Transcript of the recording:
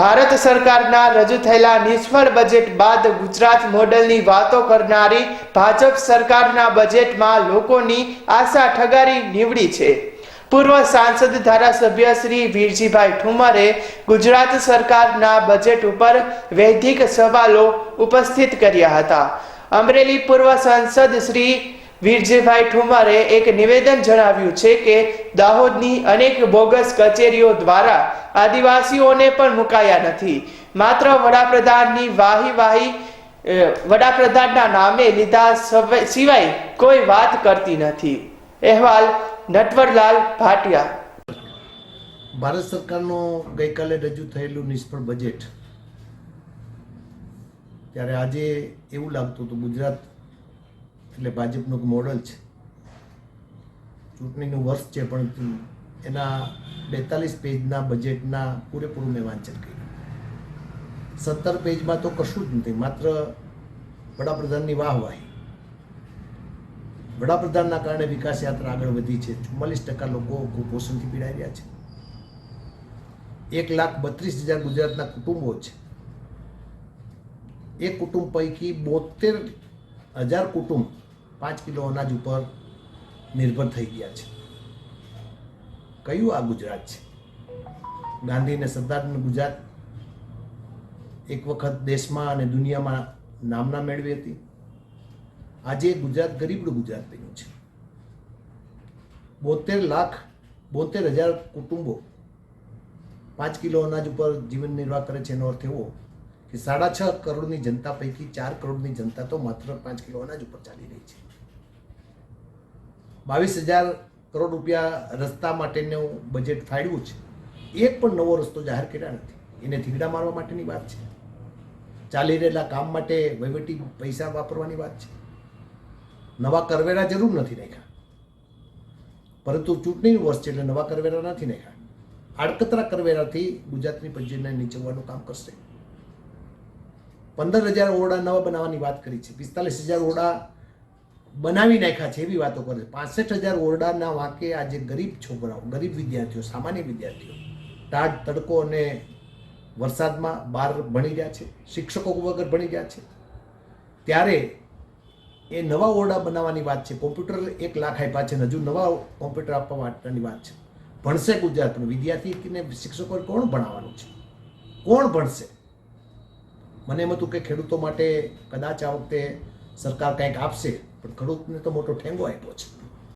ભારત સરકારના રજૂ થયેલા નિષ્ફળ બજેટ બાદ ગુજરાત મોડલની વાતો કરનારી ભાજપ સરકારના બજેટમાં લોકોની આશા ઠગારી નીવડી છે. પૂર્વ સાંસદ ધારાસભ્ય શ્રી વીરજીભાઈ ઠુમરે ગુજરાત સરકારના બજેટ ઉપર વૈધિક સવાલો ઉપસ્થિત કર્યા હતા. અમરેલી પૂર્વ સાંસદ શ્રી વીરજીભાઈ ઠુમરે એક નિવેદન જણાવ્યું છે કે દાહોદની અનેક બોગસ કચેરીઓ દ્વારા આદિવાસીઓને પણ મુકાયા નથી. માત્ર વડાપ્રધાનની વાહી વાહી વડાપ્રધાનના નામે લીધા સવ- સિવાય કોઈ વાત કરતી નથી. અહેવાલ નટવરલાલ ભાટિયા. ભારત સરકારનું ગઈકાલે રજૂ થયેલું નિષ્ફળ બજેટ ત્યારે આજે એવું લાગતું હતું, ગુજરાત એટલે ભાજપનું મોડલ છે. ચૂંટણીનું વર્ષ છે, પણ એના બેતાલીસ પેજના બજેટના પૂરેપૂરું મેં વાંચન કર્યું. સત્તર પેજમાં તો કશું જ નથી, માત્ર વડાપ્રધાનની વાહવાહી. વડાપ્રધાનના કારણે વિકાસ યાત્રા આગળ વધી છે, ચુમ્માલીસ ટકા લોકો કુપોષણથી પીડાઈ રહ્યા છે. એક લાખ બત્રીસ હજાર ગુજરાતના કુટુંબો છે. એ કુટુંબ પૈકી બોતેર હજાર કુટુંબ પાંચ કિલો અનાજ ઉપર નિર્ભર થઈ ગયા છે. કયું આ ગુજરાત છે? ગાંધી અને સરદારનું ગુજરાત એક વખત દેશમાં અને દુનિયામાં નામના મેળવી હતી. આજે ગુજરાત ગરીબડું ગુજરાત બન્યું છે. બોતેર લાખ, બોતેર હજાર કુટુંબો પાંચ કિલો અનાજ ઉપર જીવન નિર્વાહ કરે છે એનો અર્થ એવો કે સાડા છ કરોડની જનતા પૈકી ચાર કરોડની જનતા તો માત્ર પાંચ કિલો અનાજ ઉપર ચાલી રહી છે. બાવીસ હજાર કરોડ રૂપિયા રસ્તા માટેનું બજેટ ફાળવ્યું છે. એક પણ નવો રસ્તો જાહેર કર્યા નથી. એને થીગડા મારવા માટેની વાત છે. ચાલી રહેલા કામ માટે વહીવટી પૈસા વાપરવાની વાત છે. નવા કરવેરા જરૂર નથી નાખ્યા પરંતુ ચૂંટણીનું વર્ષ છે એટલે નવા કરવેરા નથી નાખ્યા આડકતરા કરવેરાથી ગુજરાતની પંજીને નીચવવાનું કામ કરશે. પંદર હજાર ઓરડા નવા બનાવવાની વાત કરી છે. પિસ્તાલીસ હજાર ઓરડા બનાવી નાખ્યા છે એવી વાતો કરે છે. પાસઠ હજાર ઓરડાના વાંકે આજે ગરીબ છોકરાઓ, ગરીબ વિદ્યાર્થીઓ, સામાન્ય વિદ્યાર્થીઓ ટાઢ તડકો અને વરસાદમાં બહાર ભણી રહ્યા છે. શિક્ષકો વગર ભણી રહ્યા છે. ત્યારે એ નવા ઓરડા બનાવવાની વાત છે. કોમ્પ્યુટર એક લાખ આપ્યા છે હજુ નવા કોમ્પ્યુટર આપવા માટેની વાત છે. ભણશે ગુજરાતમાં. વિદ્યાર્થીને શિક્ષકો કોણ ભણાવવાનું છે? કોણ ભણશે? મને એમ હતું કે ખેડૂતો માટે કદાચ આ વખતે સરકાર કંઈક આપશે, પણ ખેડૂતને તો મોટો ઠેંગો આપ્યો છે.